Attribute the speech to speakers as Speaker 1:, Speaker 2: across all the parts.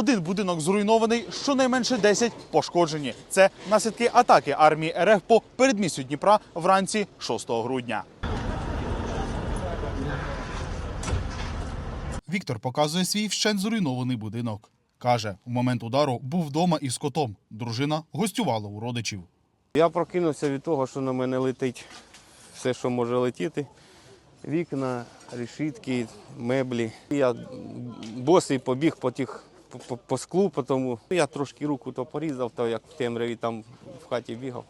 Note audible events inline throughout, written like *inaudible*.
Speaker 1: Один будинок зруйнований, щонайменше 10 пошкоджені. Це наслідки атаки армії РФ по передмістю Дніпра вранці 6 грудня. Віктор показує свій вщент зруйнований будинок. Каже, у момент удару був вдома із котом. Дружина гостювала у родичів.
Speaker 2: Я прокинувся від того, що на мене летить все, що може летіти. Вікна, решітки, меблі. Я босий побіг по, тих, по, по, склу, тому. Я трошки руку то порізав, то як в темряві там в хаті бігав.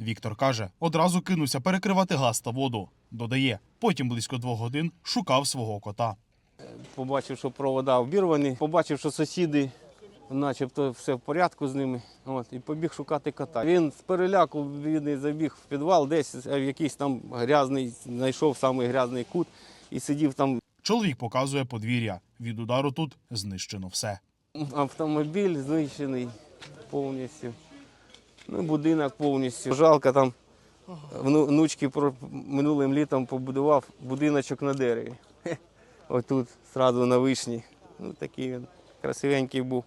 Speaker 1: Віктор каже, одразу кинувся перекривати газ та воду. Додає, потім близько двох годин шукав свого кота.
Speaker 2: Побачив, що провода обірвані, побачив, що сусіди, начебто все в порядку з ними. От, і побіг шукати кота. Він з переляку бідний забіг в підвал, десь в якийсь там грязний, знайшов самий грязний кут і сидів там.
Speaker 1: Чоловік показує подвір'я. Від удару тут знищено все.
Speaker 2: Автомобіль знищений повністю. Ну, будинок повністю. Жалко там внучки минулим літом побудував будиночок на дереві. *laughs* Отут, одразу на вишні. Ну, такий він красивенький був.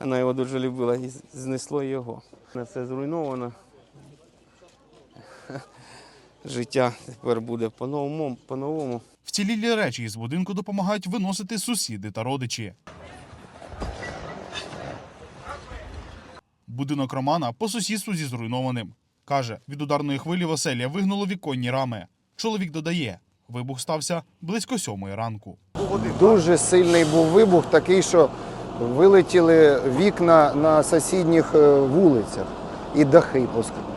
Speaker 2: Вона його дуже любила і знесло його. Все зруйновано. *laughs* Життя тепер буде по-новому. по-новому.
Speaker 1: Вцілілі речі із будинку допомагають виносити сусіди та родичі. Будинок Романа по сусідству зі зруйнованим. Каже, від ударної хвилі Василія вигнуло віконні рами. Чоловік додає, вибух стався близько сьомої ранку.
Speaker 3: Дуже сильний був вибух, такий, що вилетіли вікна на сусідніх е, вулицях і дахи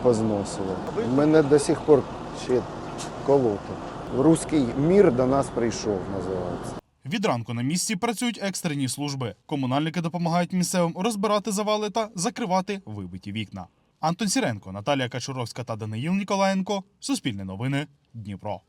Speaker 3: позносило. Мене до сих пор ще колотить. Руський мір до нас прийшов, називається.
Speaker 1: Від ранку на місці працюють екстрені служби. Комунальники допомагають місцевим розбирати завали та закривати вибиті вікна. Антон Сіренко, Наталія Качуровська та Даниїл Ніколаєнко. Суспільне новини. Дніпро.